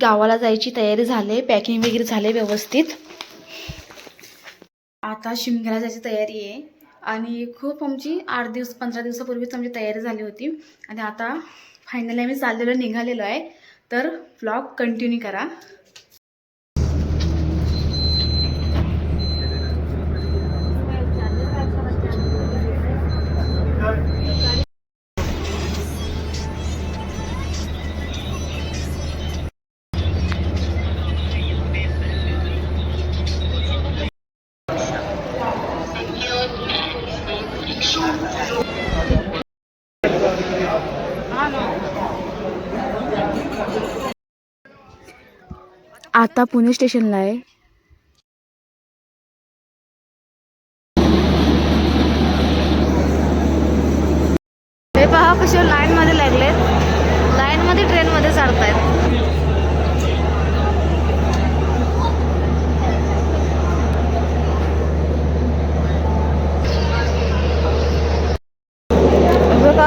गावाला जायची तयारी झाली पॅकिंग वगैरे झाले व्यवस्थित. आता शिमग्याला जायची तयारी आहे. आणि खूप आमची आठ दिवस पंधरा दिवसापूर्वीच आमची तयारी झाली होती. आणि आता फायनली आम्ही चाललेलो निघालेलो आहे. तर ब्लॉग कंटिन्यू करा. आता पुणे स्टेशनला आहे. पहा कसे लाईन मध्ये लागलेत. लाईन मध्ये ट्रेन मध्ये चढतायत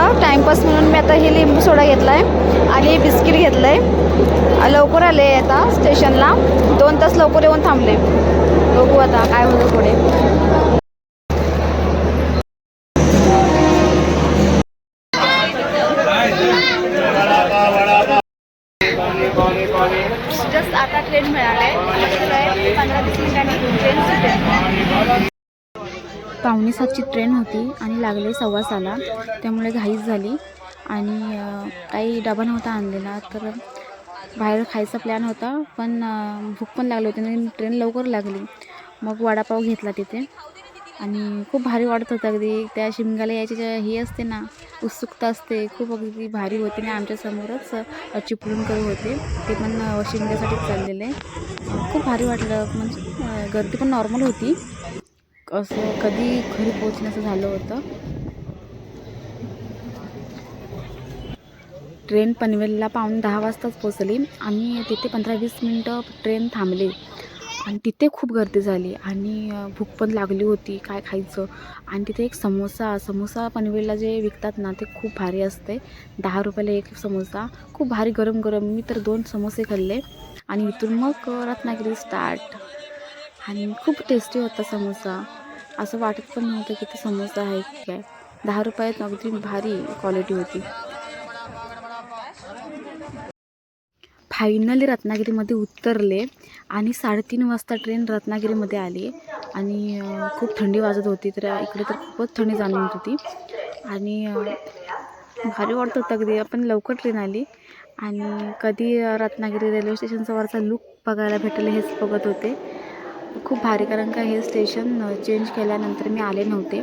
बघा टाइमपास म्हणून मी आता हे लिंबू सोडा घेतला आहे आणि बिस्किट घेतलं आहे लवकर आले आता स्टेशनला. दोन तास लवकर येऊन थांबले. बघू आता काय होतं पुढे. पावणे सातची ट्रेन होती आणि लागले सव्वा सहाला त्यामुळे घाईच झाली. आणि काही डबा नव्हता आणलेला तर बाहेर खायचा प्लॅन होता पण भूक पण लागली होती आणि ट्रेन लवकर लागली. मग वडापाव घेतला तिथे. आणि खूप भारी वाटत होतं अगदी. त्या शिमग्याला यायची ज्या हे असते ना उत्सुकता असते. खूप अगदी भारी होती आणि आमच्यासमोरच चिपळूण करू होते. ते पण शिमग्यासाठीच चाललेले. खूप भारी वाटलं. म्हणजे गर्दी पण नॉर्मल होती. असं कधी घरी पोचण्याचं झालं होतं. ट्रेन पनवेलला पाऊण दहा वाजताच पोचली आणि तिथे पंधरा वीस मिनटं ट्रेन थांबली. आणि तिथे खूप गर्दी झाली. आणि भूक पण लागली होती काय खायचं. आणि तिथे एक समोसा समोसा पनवेलला जे विकतात ना ते खूप भारी असते. दहा रुपयाला एक समोसा. खूप भारी गरम गरम मी तर दोन समोसे खाल्ले. आणि इथून मग रत्नागिरी स्टार्ट आणि खूप टेस्टी होता समोसा. असं वाटत पण नव्हतं की ते समोसा आहे की काय. दहा रुपयात अगदी भारी क्वालिटी होती. फायनली रत्नागिरीमध्ये उतरले आणि साडेतीन वाजता ट्रेन रत्नागिरीमध्ये आली. आणि खूप थंडी वाजत होती तर इकडे तर खूपच थंडी जाणवत होती. आणि भारी वाटत होतं अगदी. आपण लवकर ट्रेन आली आणि कधी रत्नागिरी रेल्वे स्टेशनचा वरचा लुक बघायला भेटेल हेच बघत होते. खूप भारी कारण का हे स्टेशन चेंज केल्यानंतर मी आले नव्हते.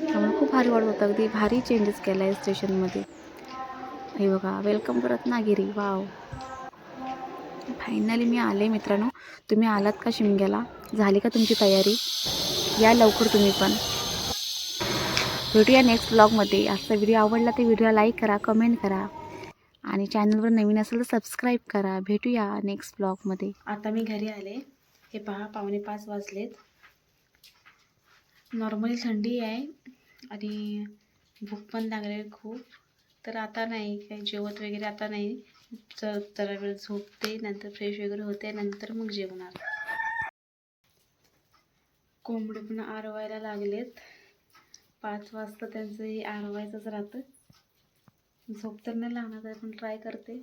त्यामुळे खूप भारी वाटत होतं. अगदी भारी चेंजेस केला आहे स्टेशनमध्ये हे बघा welcome to Ratnagiri. Wow finally मी आले मित्रांनो. तुम्ही आलात का शिमग्याला? झाली का तुमची तयारी? या लवकर तुम्ही पण. भेटूया नेक्स्ट ब्लॉगमध्ये आजचा व्हिडिओ आवडला तर व्हिडिओ लाईक करा कमेंट करा. आणि चॅनलवर नवीन असेल तर सबस्क्राईब करा. भेटूया नेक्स्ट ब्लॉगमध्ये आता मी घरी आले. हे पहा पावणे पाच वाजलेत. नॉर्मली थंडी आहे आणि भूक पण लागले खूप. तर आता नाही काही जेवत वगैरे आता नाही. तर जरा वेळ झोपते नंतर फ्रेश वगैरे होते नंतर मग जेवणार. कोंबडे पण आरवायला लागलेत. पाच वाजता त्यांचं हे आरवायचंच राहतं. झोप तर नाही लागणार पण ट्राय करते.